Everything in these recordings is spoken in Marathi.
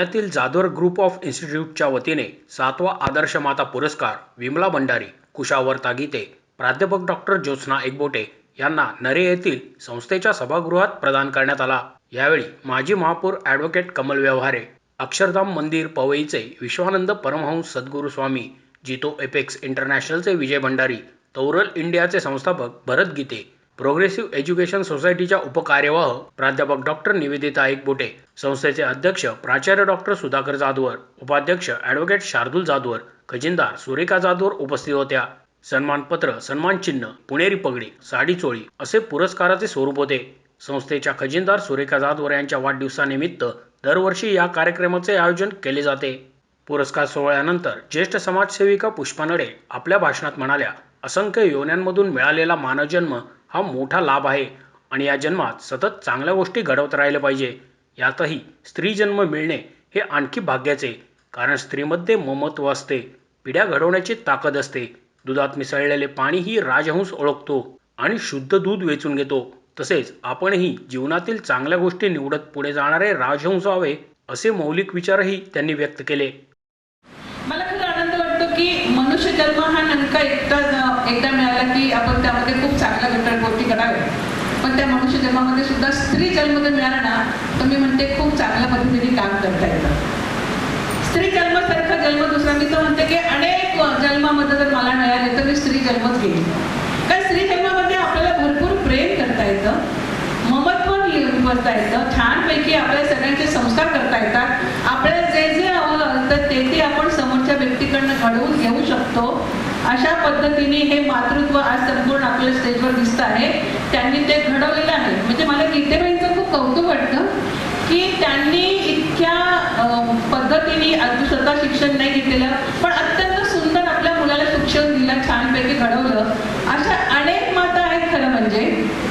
पुण्यातील जाधवर ग्रुप ऑफ इन्स्टिट्यूटच्या वतीने सातवा आदर्श माता पुरस्कार विमला भंडारी कुशावर तागिते प्राध्यापक डॉक्टर ज्योत्स्ना एकबोटे यांना नरे येथील संस्थेच्या सभागृहात प्रदान करण्यात आला. यावेळी माजी महापौर ॲडव्होकेट कमल व्यवहारे अक्षरधाम मंदिर पवईचे विश्वानंद परमहंस सद्गुरू स्वामी जितो एपेक्स इंटरनॅशनलचे विजय भंडारी तौरल इंडियाचे संस्थापक भरत गीते प्रोग्रेसिव्ह एज्युकेशन सोसायटीच्या उपकार्यवाह प्राध्यापक डॉक्टर निवेदिता एकबोटे संस्थेचे अध्यक्ष प्राचार्य डॉक्टर सुधाकर जाधवर उपाध्यक्ष ॲडव्होकेट शार्दूल जाधवर खजिनदार सुरेखा जाधवर उपस्थित होत्या. सन्मानपत्र सन्मान चिन्ह पुणेरी पगडी साडी चोळी असे पुरस्काराचे स्वरूप होते. संस्थेच्या खजिनदार सुरेखा जाधवर यांच्या वाढदिवसानिमित्त दरवर्षी या कार्यक्रमाचे आयोजन केले जाते. पुरस्कार सोहळ्यानंतर ज्येष्ठ समाजसेविका पुष्पा नडे आपल्या भाषणात म्हणाल्या असंख्य योन्यांमधून मिळालेला मानवजन्म हा मोठा लाभ आहे आणि या जन्मात सतत चांगल्या गोष्टी घडवत राहिल्या पाहिजे. यातही स्त्री जन्म मिळणे हे आणखी भाग्याचे कारण स्त्रीमध्ये ममत्व असते पिढ्या घडवण्याची ताकद असते. दुधात मिसळलेले पाणीही राजहंस ओळखतो आणि शुद्ध दूध वेचून घेतो. तसेच आपणही जीवनातील चांगल्या गोष्टी निवडत पुढे जाणारे राजहंस व्हावे असे मौलिक विचारही त्यांनी व्यक्त केले मला खरं आनंद वाटतो की मनुष्य जन्म हा नेमका एकदा एकदा मिळाला की आपण त्यामध्ये खूप चांगल्या घटना गोष्टी कराव्या. पण त्या मनुष्य जन्मामध्ये सुद्धा स्त्री जन्म जर मिळाला ना तर मी म्हणते खूप चांगल्या पद्धतीने काम करता येतं. स्त्री जन्मासारखा जन्म दुसरा मी तर म्हणते की अनेक जन्मामध्ये जर मला मिळाले तर मी स्त्री जन्मच घेईन. कारण स्त्री जन्मामध्ये आपल्याला भरपूर प्रेम करता येतं ममत्व करता येतं छानपैकी आपल्या सगळ्यांचे संस्कार करता येतात. आपल्याला जे जे हवं असतं ते ते आपण समोरच्या घडवून घेऊ शकतो. अशा पद्धतीने हे मातृत्व आज संपूर्ण आपल्या स्टेजवर दिसत आहे. त्यांनी ते घडवलेलं आहे. म्हणजे मला गीतेबाईंचं खूप कौतुक वाटतं की त्यांनी इतक्या पद्धतीने स्वतः शिक्षण नाही घेतलेलं पण अत्यंत सुंदर आपल्या मुलाला शिक्षण दिलं छानपैकी घडवलं. अशा अनेक माता आहेत खरं म्हणजे.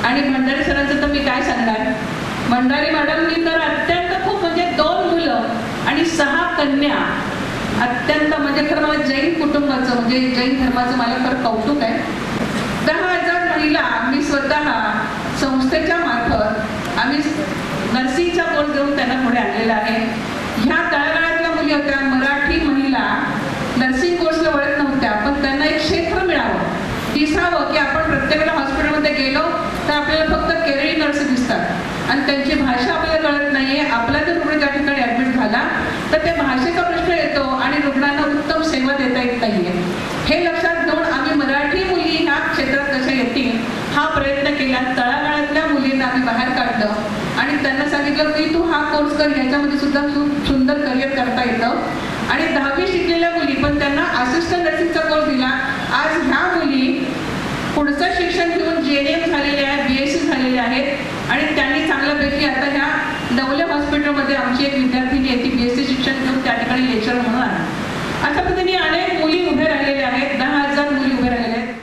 आणि भंडारी सरांचं तर मी काय सांगणार भंडारी मॅडमनी तर अत्यंत खूप म्हणजे दोन मुलं आणि सहा कन्या अत्यंत म्हणजे खरं मला जैन कुटुंबाचं म्हणजे जैन धर्माचं मला खरं कौतुक आहे. दहा हजार महिला मी स्वतः संस्थेच्या मार्फत आम्ही नर्सिंगचा कोर्स देऊन त्यांना पुढे आणलेला आहे. ह्या तळागाळातल्या मुली होत्या मराठी महिला नर्सिंग कोर्सला वळत नव्हत्या पण त्यांना एक क्षेत्र मिळावं दिसावं की आपण प्रत्येकाला हॉस्पिटलमध्ये गेलो तर आपल्याला फक्त केरळी नर्स दिसतात आणि त्यांची भाषा आपल्याला कळत नाहीये आपला जर रुग्ण त्या ठिकाणी ऍडमिट झाला तर त्या भाषेचा प्रश्न येतो आणि रुग्णांना उत्तम सेवा देता येत नाहीये हे लक्षात घेऊन आम्ही मराठी मुली ह्या क्षेत्रात कशा येतील हा प्रयत्न केला तळागाळातल्या मुलींना आम्ही बाहेर काढलं आणि त्यांना सांगितलं की तू हा कोर्स यांच्यामध्ये याच्यामध्ये सुद्धा खूप सुंदर करिअर करता येतं. आणि दहावी शिकलेल्या मुली पण त्यांना असिस्टंट नर्सिंगचा कोर्स दिला. आज ह्या मुली पुढचं शिक्षण घेऊन जे एम झालेले आहेत बी एस सी झालेले आहेत. आणि त्यांनी चांगल्यापैकी आता ह्या नवले हॉस्पिटलमध्ये आमची एक विद्यार्थिनी आहे ती बी एस सी शिक्षण घेऊन त्या ठिकाणी लेक्चर म्हणून आला. अशा पद्धतीने अनेक मुली उभे राहिलेल्या आहेत. दहा हजार मुली उभे राहिलेल्या आहेत.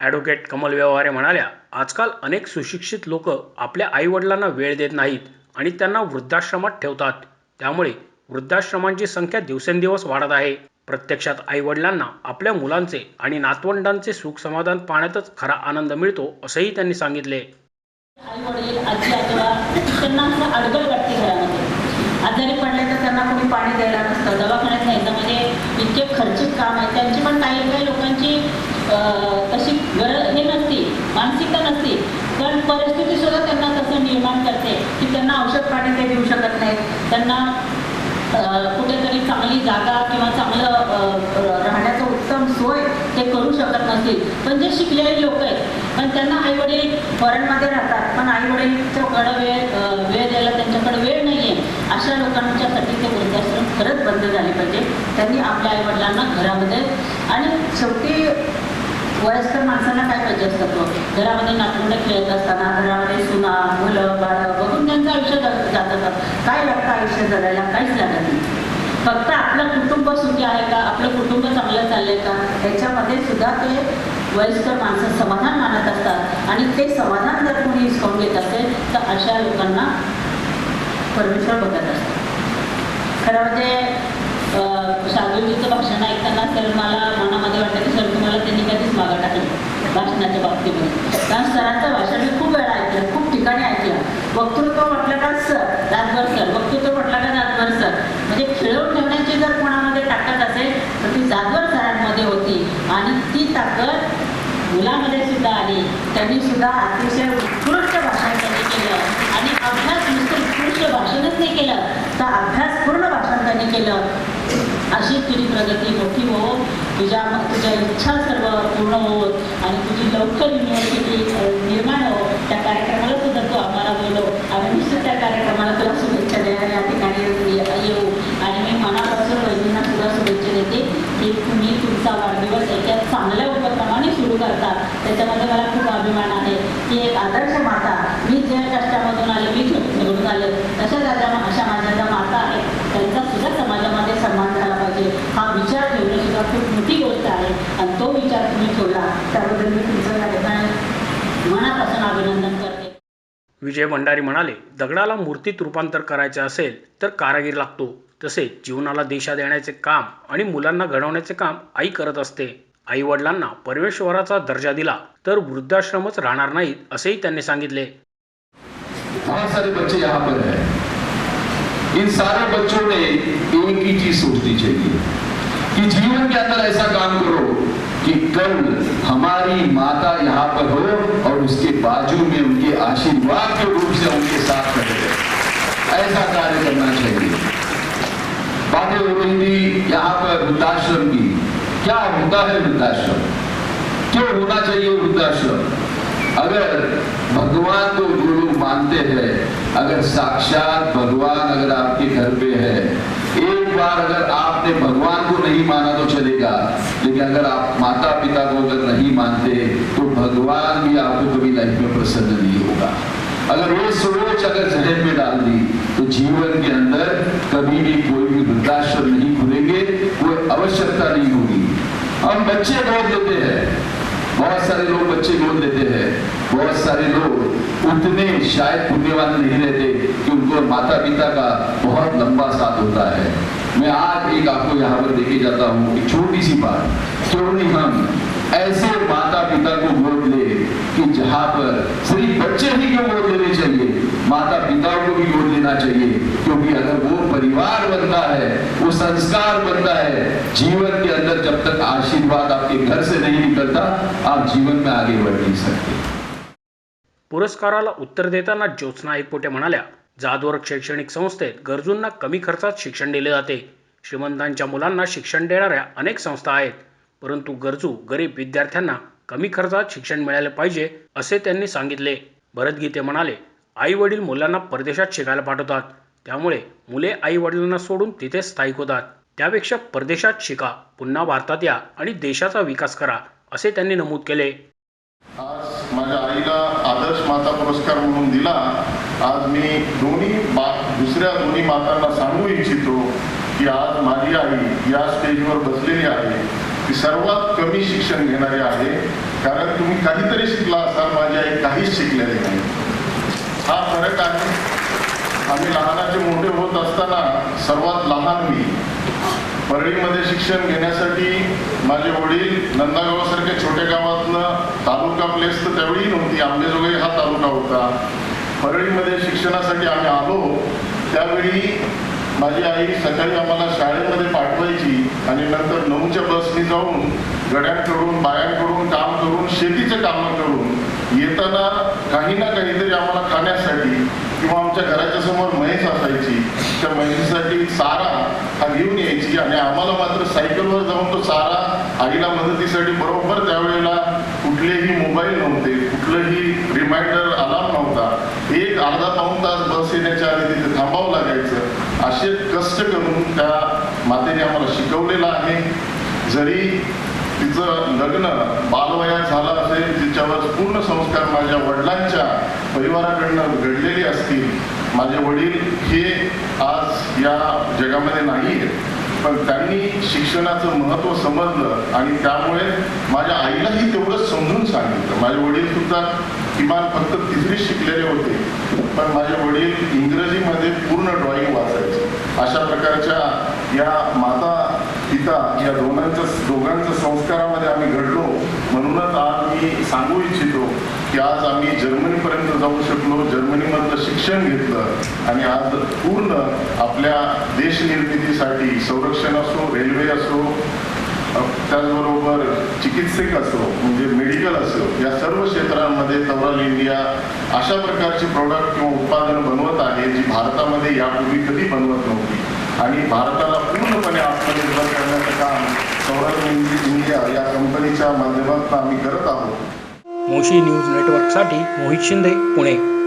ॲडव्होकेट कमल व्यवहारे म्हणाल्या आजकाल अनेक सुशिक्षित लोक आपल्या आईवडिलांना वेळ देत नाहीत. आणि त्यांना वृद्धाश्रमात ठेवतात. त्यामुळे वृद्धाश्रमांची संख्या दिवसेंदिवस वाढत आहे. प्रत्यक्षात आईवडिलांना आपल्या मुलांचे आणि नातवंडांचे सुख समाधान पाहण्यातच खरा आनंद मिळतो असंही त्यांनी सांगितले. आजी आजोबा त्यांना अडगळ वाटते घरामध्ये. आजारी पडले तर त्यांना कोणी पाणी द्यायला नसतं. दवाखान्यात न्यायचं म्हणजे इतके खर्चिक काम आहे. त्यांची पण काही काही लोकांची तशी गरज हे नसती. मानसिकता नसती. पण परिस्थिती सुद्धा करते की त्यांना औषध पाणी ते देऊ शकत नाहीत. त्यांना कुठेतरी चांगली जागा किंवा चांगलं राहण्याचं उत्तम सोय ते करू शकत नसतील. पण जे शिकलेले लोक आहेत पण त्यांना आईवडील फॉरेनमध्ये राहतात पण आईवडीलच्याकडं वेळ वेळ द्यायला त्यांच्याकडे वेळ नाही आहे अशा लोकांच्यासाठी ते वृद्धाश्रम खरंच बंद झाले पाहिजे. त्यांनी आपल्या आईवडिलांना घरामध्ये आणि शेवटी वयस्कर माणसांना काय पाहिजे असतं तो? घरामध्ये नातवंड खेळत असताना घरामध्ये सुना मुलं बाळं बघून त्यांचं आयुष्य जात जातं काय लागतं आयुष्य जगायला? काहीच लागत नाही. फक्त आपलं कुटुंब सुखी आहे का? आपलं कुटुंब चांगलं चाललंय का? त्याच्यामध्ये सुद्धा ते वयस्कर माणसं समाधान मानत असतात. आणि ते समाधान जर कोणी हिसकावून घेत असेल तर अशा लोकांना परमेश्वर बघत असतात खरं म्हणजे शादूजीचं भाषण ऐकताना सर मला मनामध्ये वाटतं की सर तुम्हाला त्यांनी कधीच भाषणाच्या बाबतीमध्ये. कारण सरांचं भाषण मी खूप वेळा ऐकलं खूप ठिकाणी ऐकलं. वक्तृत्व म्हटलं का सर? रातभर सर. वक्तृत्व म्हटलं का रातभर सर? म्हणजे खेळून ठेवण्याची जर कोणामध्ये ताकद असेल तर ती जागवर सरांमध्ये होती. आणि ती ताकद मुलामध्ये सुद्धा आली. त्यांनी सुद्धा अतिशय उत्कृष्ट भाषण त्यांनी केलं. आणि अभ्यास नुसतं उत्कृष्ट भाषणच नाही केलं. तर अभ्यासपूर्ण भाषण त्यांनी केलं. अशी तुझी प्रगती मोठी होऊन तुझ्या तुझ्या इच्छा सर्व पूर्ण होत आणि तुझी लवकर युनिव्हर्सिटी निर्माण हो त्या कार्यक्रमाला सुद्धा तू आम्हाला बोलव. आम्ही निश्चित त्या कार्यक्रमाला तुला शुभेच्छा देणार या ठिकाणी येऊ. आणि मी मनापासून वहिनींना सुद्धा शुभेच्छा देते. की तुम्ही तुमचा वाढदिवस एका चांगल्या उपक्रमाने सुरू करता त्याच्यामध्ये मला खूप अभिमान आहे. की एक आदर्श माता मी ज्या कष्टामधून आले मी निवडून आले तशाच आता अशा माझ्या ज्या माता आहेत त्यांचा सुद्धा समाजामध्ये सन्मान झाला पाहिजे हा विचार ठेवणं सुद्धा खूप मोठी गोष्ट आहे आणि तो विचार तुम्ही ठेवला त्याबद्दल मी तुमचं या ठिकाणी मनापासून अभिनंदन करते. विजय भंडारी म्हणाले दगडाला मूर्तीत रूपांतर करायचे असेल तर कारागीर लागतो. तसेच जीवनाला दिशा देण्याचे काम आणि मुलांना घडवण्याचे काम आई करत असते. आई वडिलांना परमेश्वराचा दर्जा दिला तर वृद्धाश्रमच राहणार नाहीत असेही त्यांनी सांगितले. बहुत सारे बच्चे यहाँ पर हैं। इन सारे बच्चों ने एक ही चीज सोचनी चाहिए कि जीवन के अंदर ऐसा काम करो कि कल हमारी माता यहाँ पर हो और उसके बाजू में उनके आशीर्वाद के रूप से उनके साथ रहे। ऐसा कार्य करना चाहिए। बातें हो रही थी यहाँ पर वृद्धाश्रम की। क्या होता है वृद्धाश्रम? क्यों होना चाहिए वृद्धाश्रम? अगर भगवान को जो लोग मानते हैं, अगर साक्षात भगवान अगर आपके घर पे है बार अगर आपने भगवान को नहीं माना तो चलेगा, लेकिन अगर आप माता पिता को अगर नहीं मानते तो भगवान भी आपको कभी लाइफ में प्रसन्न नहीं होगा। अगर ये सोच अगर जहन में डाल दी तो जीवन के अंदर कभी भी कोई भी वृद्धाश्रम नहीं खुलेंगे, कोई आवश्यकता नहीं होगी। हम बच्चे बहुत लेते हैं, बहुत सारे लोग बच्चे गोद लेते हैं, बहुत सारे लोग उतने शायद पुण्यवान नहीं रहते कि उनको माता पिता का बहुत लंबा साथ होता है। मैं आज एक आपको यहाँ पर देखे जाता हूँ, एक छोटी सी बात। क्यों हम, ऐसे माता पिता को गोद ले कि जहाँ पर सिर्फ़ बच्चे ही क्यों गोद लेने चाहिए? माता पिताओं को भी गोद लेना चाहिए, क्योंकि अगर वो परिवार बनता है, वो संस्कार बनता है, जीवन के अंदर जब तक आशीर्वाद आपके घर से नहीं निकलता, आप जीवन में आगे बढ़ नहीं सकते। पुरस्काराला उत्तर देताना ज्योत्स्ना एकपोटे म्हणाल्या जादवर्ग शैक्षणिक संस्थेत गरजूंना कमी खर्चात शिक्षण दिले जाते. श्रीमंतांच्या मुलांना शिक्षण देणाऱ्या अनेक संस्था आहेत परंतु गरजू गरीब विद्यार्थ्यांना कमी खर्चात शिक्षण मिळाले पाहिजे असे त्यांनी सांगितले. भरत गीते म्हणाले आई वडील मुलांना परदेशात शिकायला पाठवतात. त्यामुळे मुले आई वडिलांना सोडून तिथे स्थायिक होतात. त्यापेक्षा परदेशात शिका पुन्हा भारतात या आणि देशाचा विकास करा असे त्यांनी नमूद केले. आज माझ्या आईला आदर्श माता पुरस्कार म्हणून दिला. आज मी दोन्ही बा दुसऱ्या दोन्ही मातांना सांगू इच्छितो की आज माझी आई या स्टेजवर बसलेली आहे. ती सर्वात कमी शिक्षण घेणारी आहे. कारण तुम्ही काहीतरी शिकला असाल माझी आई काहीच शिकलेली नाही. हा फरक आहे. आम्ही लहानाचे मोठे होत असताना सर्वात लहान मी. परळीमध्ये शिक्षण घेण्यासाठी माझे वडील नंदागावासारख्या छोट्या गावातनं तालुका प्लेस तर त्यावेळी नव्हती. आंबेजोगाई हा तालुका होता. परळीमध्ये शिक्षणासाठी आम्ही आलो. त्यावेळी माझी आई सकाळी आम्हाला शाळेमध्ये पाठवायची आणि नंतर नऊच्या बसनी जाऊन गड्यांकडून बायांकडून काम करून शेतीचे कामं करून येताना काही ना काहीतरी आम्हाला खाण्यासाठी किंवा आमच्या घराच्या समोर म्हैस असायची. त्या म्हैसीसाठी चारा हा घेऊन यायची आणि आम्हाला मात्र सायकलवर जाऊन तो चारा आईला मदतीसाठी बरोबर त्यावेळेला कुठलेही मोबाईल नव्हते कुठलंही रिमाइंडर अलार्म नव्हता. येण्याच्या आधी तिथे थांबावं लागायचं. असे कष्ट करून त्या मातेने आम्हाला शिकवलेलं आहे. जरी तिचं लग्न बालवयात झालं असेल तिच्यावर पूर्ण संस्कार माझ्या वडिलांच्या परिवाराकडनं घडलेले असतील माझे वडील हे आज या जगामध्ये नाही आहेत. पण त्यांनी शिक्षणाचं महत्त्व समजलं आणि त्यामुळे माझ्या आईलाही तेवढंच समजून सांगितलं. माझे वडील सुद्धा किमान फक्त तिसरीच शिकलेले होते. पण माझे वडील इंग्रजीमध्ये पूर्ण ड्रॉइंग वाचायचे. अशा प्रकारच्या या माता पिता या दोघांच्या दोघांच्या संस्कारामध्ये आम्ही घडलो. म्हणूनच आज मी सांगू इच्छितो की आज आम्ही जर्मनीपर्यंत जाऊ शकलो जर्मनीमधलं शिक्षण घेतलं आणि आज पूर्ण आपल्या देश निर्मितीसाठी संरक्षण असो रेल्वे असो त्याचबरोबर चिकित्सक असो म्हणजे मेडिकल असो या सर्व क्षेत्रांमध्ये तवराल इंडिया अशा प्रकारची प्रोडक्ट किंवा उत्पादन बनवत आहे जी भारतामध्ये यापूर्वी कधी बनवत नव्हती. आणि भारताला पूर्णपणे आत्मनिर्भर करण्याचं काम तवराल इंडिया या कंपनीच्या माध्यमातून आम्ही करत आहोत. मोशी न्यूज नेटवर्कसाठी मोहित शिंदे पुणे.